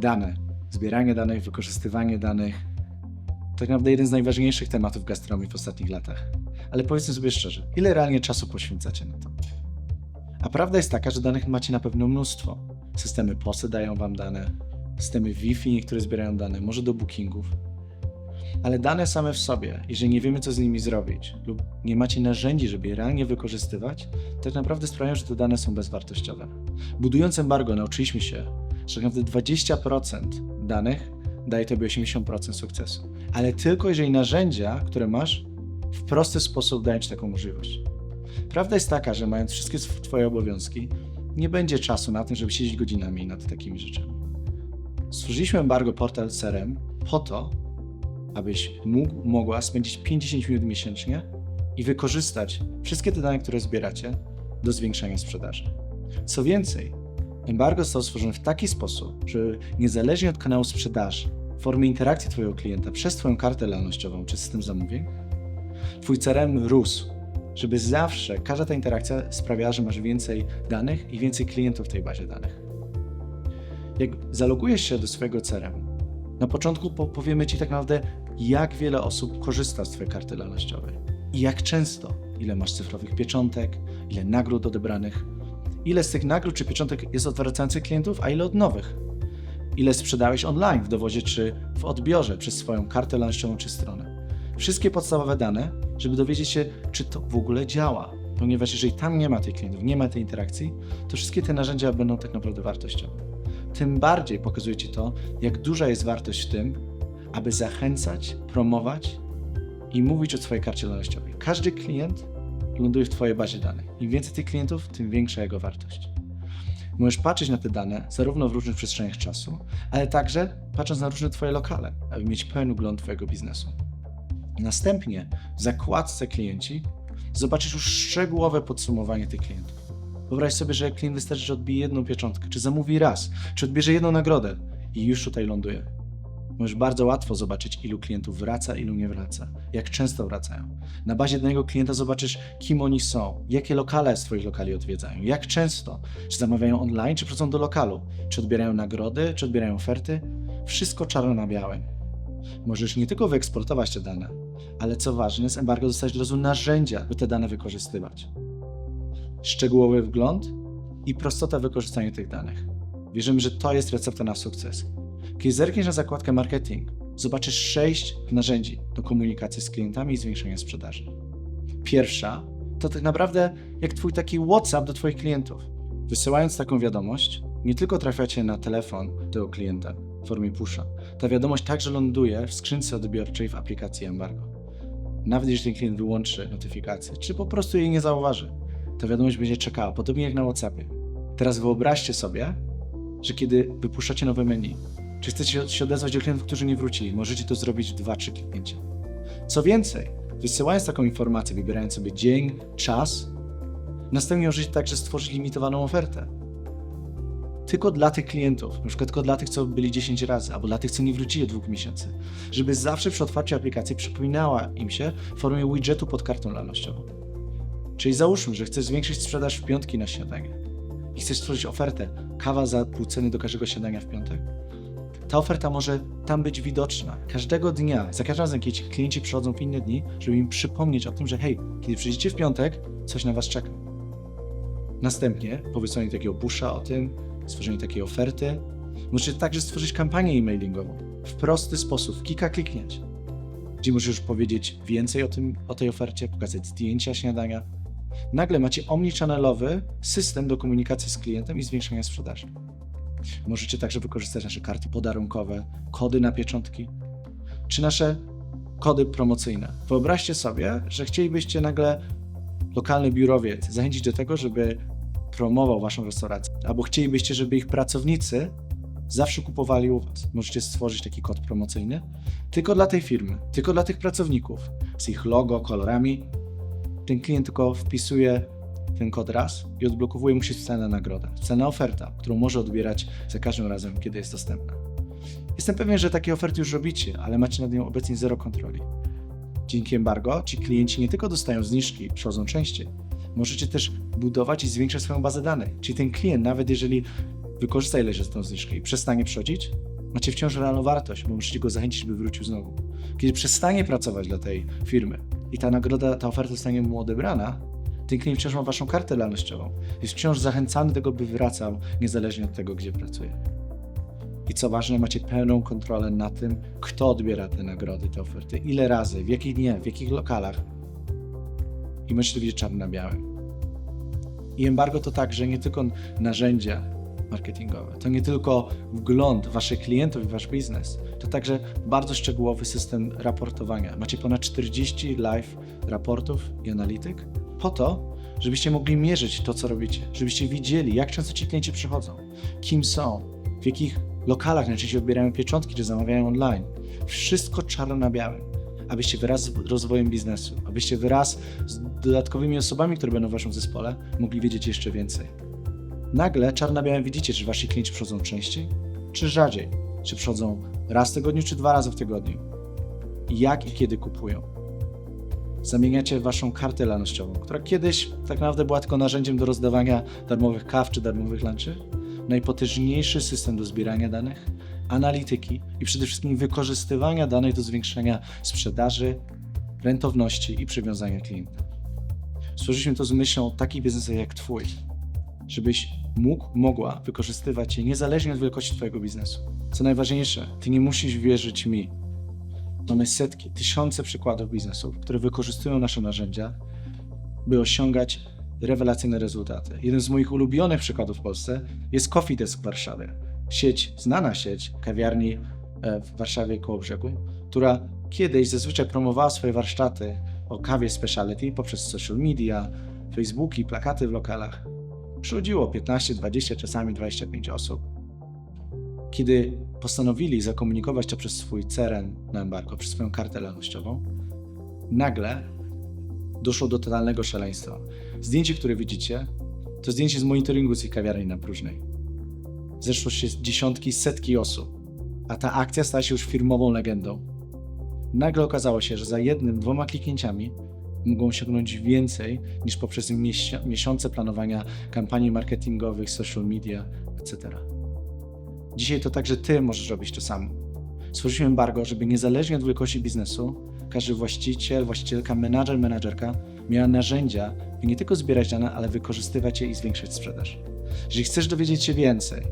Dane, zbieranie danych, wykorzystywanie danych. Tak naprawdę jeden z najważniejszych tematów gastronomii w ostatnich latach. Ale powiedzmy sobie szczerze, ile realnie czasu poświęcacie na to? A prawda jest taka, że danych macie na pewno mnóstwo. Systemy POSy dają wam dane, systemy Wi-Fi niektóre zbierają dane, może do bookingów. Ale dane same w sobie, jeżeli nie wiemy, co z nimi zrobić, lub nie macie narzędzi, żeby je realnie wykorzystywać, tak naprawdę sprawiają, że te dane są bezwartościowe. Budując embargo, nauczyliśmy się, że naprawdę 20% danych daje tobie 80% sukcesu. Ale tylko jeżeli narzędzia, które masz, w prosty sposób dają ci taką możliwość. Prawda jest taka, że mając wszystkie Twoje obowiązki, nie będzie czasu na tym, żeby siedzieć godzinami nad takimi rzeczami. Stworzyliśmy embargo portal CRM po to, abyś mógł, mogła spędzić 50 minut miesięcznie i wykorzystać wszystkie te dane, które zbieracie do zwiększania sprzedaży. Co więcej, embargo zostało stworzone w taki sposób, że niezależnie od kanału sprzedaży, formy interakcji Twojego klienta przez Twoją kartę lojalnościową czy system zamówień, Twój CRM rósł, żeby zawsze każda ta interakcja sprawiała, że masz więcej danych i więcej klientów w tej bazie danych. Jak zalogujesz się do swojego CRM, na początku po- powiemy Ci tak naprawdę, jak wiele osób korzysta z Twojej karty lojalnościowej i jak często, ile masz cyfrowych pieczątek, ile nagród odebranych, ile z tych nagród czy pieczątek jest od wracających klientów, a ile od nowych. Ile sprzedałeś online w dowozie czy w odbiorze przez swoją kartę lojalnościową czy stronę. Wszystkie podstawowe dane, żeby dowiedzieć się, czy to w ogóle działa. Ponieważ jeżeli tam nie ma tych klientów, nie ma tej interakcji, to wszystkie te narzędzia będą tak naprawdę wartościowe. Tym bardziej pokazuje Ci to, jak duża jest wartość w tym, aby zachęcać, promować i mówić o swojej karcie lojalnościowej. Każdy klient ląduje w Twojej bazie danych. Im więcej tych klientów, tym większa jego wartość. Możesz patrzeć na te dane zarówno w różnych przestrzeniach czasu, ale także patrząc na różne Twoje lokale, aby mieć pełen ogląd Twojego biznesu. Następnie w zakładce klienci zobaczysz już szczegółowe podsumowanie tych klientów. Wyobraź sobie, że klient wystarczy, że odbije jedną pieczątkę, czy zamówi raz, czy odbierze jedną nagrodę i już tutaj ląduje. Możesz bardzo łatwo zobaczyć, ilu klientów wraca, ilu nie wraca, jak często wracają. Na bazie danego klienta zobaczysz, kim oni są, jakie lokale z Twoich lokali odwiedzają, jak często, czy zamawiają online, czy przychodzą do lokalu, czy odbierają nagrody, czy odbierają oferty. Wszystko czarno na białym. Możesz nie tylko wyeksportować te dane, ale co ważne, z embargo dostać od razu narzędzia, by te dane wykorzystywać. Szczegółowy wgląd i prostota wykorzystania tych danych. Wierzymy, że to jest recepta na sukces. Kiedy zerkniesz na zakładkę marketing, zobaczysz sześć narzędzi do komunikacji z klientami i zwiększenia sprzedaży. Pierwsza to tak naprawdę jak twój taki WhatsApp do twoich klientów. Wysyłając taką wiadomość, nie tylko trafiacie na telefon tego klienta w formie pusha, ta wiadomość także ląduje w skrzynce odbiorczej w aplikacji Embargo. Nawet ten klient wyłączy notyfikację, czy po prostu jej nie zauważy, ta wiadomość będzie czekała, podobnie jak na WhatsAppie. Teraz wyobraźcie sobie, że kiedy wypuszczacie nowe menu, czy chcecie się- odezwać do klientów, którzy nie wrócili, możecie to zrobić w 2-3 kliknięcia. Co więcej, wysyłając taką informację, wybierając sobie dzień, czas, następnie możecie także stworzyć limitowaną ofertę. Tylko dla tych klientów, na przykład tylko dla tych, co byli 10 razy, albo dla tych, co nie wrócili od dwóch miesięcy, żeby zawsze przy otwarciu aplikacji przypominała im się w formie widgetu pod kartą lojalnościową. Czyli załóżmy, że chcesz zwiększyć sprzedaż w piątki na śniadanie i chcesz stworzyć ofertę kawa za pół ceny do każdego śniadania w piątek. Ta oferta może tam być widoczna każdego dnia, za każdym razem, kiedy ci klienci przychodzą w inne dni, żeby im przypomnieć o tym, że hej, kiedy przyjdziecie w piątek, coś na was czeka. Następnie, po wysłaniu takiego pusha o tym, stworzeniu takiej oferty, możecie także stworzyć kampanię e-mailingową w prosty sposób, w kilka kliknięć, gdzie możesz powiedzieć więcej o, tym, o tej ofercie, pokazać zdjęcia śniadania. Nagle macie omnichannel'owy system do komunikacji z klientem i zwiększenia sprzedaży. Możecie także wykorzystać nasze karty podarunkowe, kody na pieczątki, czy nasze kody promocyjne. Wyobraźcie sobie, że chcielibyście nagle lokalny biurowiec zachęcić do tego, żeby promował waszą restaurację, albo chcielibyście, żeby ich pracownicy zawsze kupowali u was. Możecie stworzyć taki kod promocyjny tylko dla tej firmy, tylko dla tych pracowników, z ich logo, kolorami. Ten klient tylko wpisuje ten kod raz i odblokowuje mu się specjalna nagroda, specjalna oferta, którą może odbierać za każdym razem, kiedy jest dostępna. Jestem pewien, że takie oferty już robicie, ale macie nad nią obecnie zero kontroli. Dzięki embargo ci klienci nie tylko dostają zniżki, przychodzą częściej, możecie też budować i zwiększać swoją bazę danych. Czyli ten klient, nawet jeżeli wykorzysta ileś z tą zniżkę i przestanie przychodzić, macie wciąż realną wartość, bo musicie go zachęcić, by wrócił znowu. Kiedy przestanie pracować dla tej firmy i ta nagroda, ta oferta zostanie mu odebrana, ten klient wciąż ma waszą kartę lojalnościową. Jest wciąż zachęcany do tego, by wracał, niezależnie od tego, gdzie pracuje. I co ważne, macie pełną kontrolę na tym, kto odbiera te nagrody, te oferty, ile razy, w jakich dniach, w jakich lokalach. I możecie to widzieć czarno na białym. I embargo to także nie tylko narzędzia marketingowe, to nie tylko wgląd waszych klientów i wasz biznes, to także bardzo szczegółowy system raportowania. Macie ponad 40 live raportów i analityk po to, żebyście mogli mierzyć to, co robicie, żebyście widzieli, jak często ci klienci przychodzą, kim są, w jakich lokalach najczęściej odbierają pieczątki czy zamawiają online. Wszystko czarno na białym, abyście wraz z rozwojem biznesu, abyście wraz z dodatkowymi osobami, które będą w waszym zespole, mogli wiedzieć jeszcze więcej. Nagle czarno na białym widzicie, czy wasi klienci przychodzą częściej, czy rzadziej, czy przychodzą raz w tygodniu, czy dwa razy w tygodniu. Jak i kiedy kupują zamieniacie waszą kartę lojalnościową, która kiedyś tak naprawdę była tylko narzędziem do rozdawania darmowych kaw czy darmowych lunchy, najpotężniejszy system do zbierania danych, analityki i przede wszystkim wykorzystywania danych do zwiększenia sprzedaży, rentowności i przywiązania klienta. Stworzyliśmy to z myślą o takich biznesach jak Twój, żebyś mógł, mogła wykorzystywać je niezależnie od wielkości Twojego biznesu. Co najważniejsze, Ty nie musisz wierzyć mi, Mamy setki, tysiące przykładów biznesów, które wykorzystują nasze narzędzia, by osiągać rewelacyjne rezultaty. Jeden z moich ulubionych przykładów w Polsce jest Coffee Desk w Warszawie. Sieć, znana sieć kawiarni e, w Warszawie koło brzegu, która kiedyś zazwyczaj promowała swoje warsztaty o kawie speciality poprzez social media, facebooki, plakaty w lokalach. Przychodziło 15, 20, czasami 25 osób kiedy postanowili zakomunikować to przez swój CRM na embargo, przez swoją kartę lojalnościową, nagle doszło do totalnego szaleństwa. Zdjęcie, które widzicie, to zdjęcie z monitoringu ich kawiarni na próżnej. Zeszło się dziesiątki, setki osób, a ta akcja stała się już firmową legendą. Nagle okazało się, że za jednym, dwoma kliknięciami mogą osiągnąć więcej niż poprzez miesi- miesiące planowania kampanii marketingowych, social media, etc. Dzisiaj to także ty możesz robić to samo. Stworzyliśmy embargo, żeby niezależnie od wielkości biznesu, każdy właściciel, właścicielka, menadżer, menadżerka miała narzędzia, by nie tylko zbierać dane, ale wykorzystywać je i zwiększać sprzedaż. Jeżeli chcesz dowiedzieć się więcej,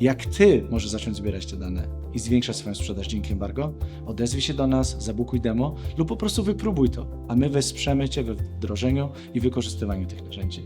jak ty możesz zacząć zbierać te dane i zwiększać swoją sprzedaż dzięki embargo, odezwij się do nas, zabukuj demo lub po prostu wypróbuj to, a my wesprzemy cię we wdrożeniu i wykorzystywaniu tych narzędzi.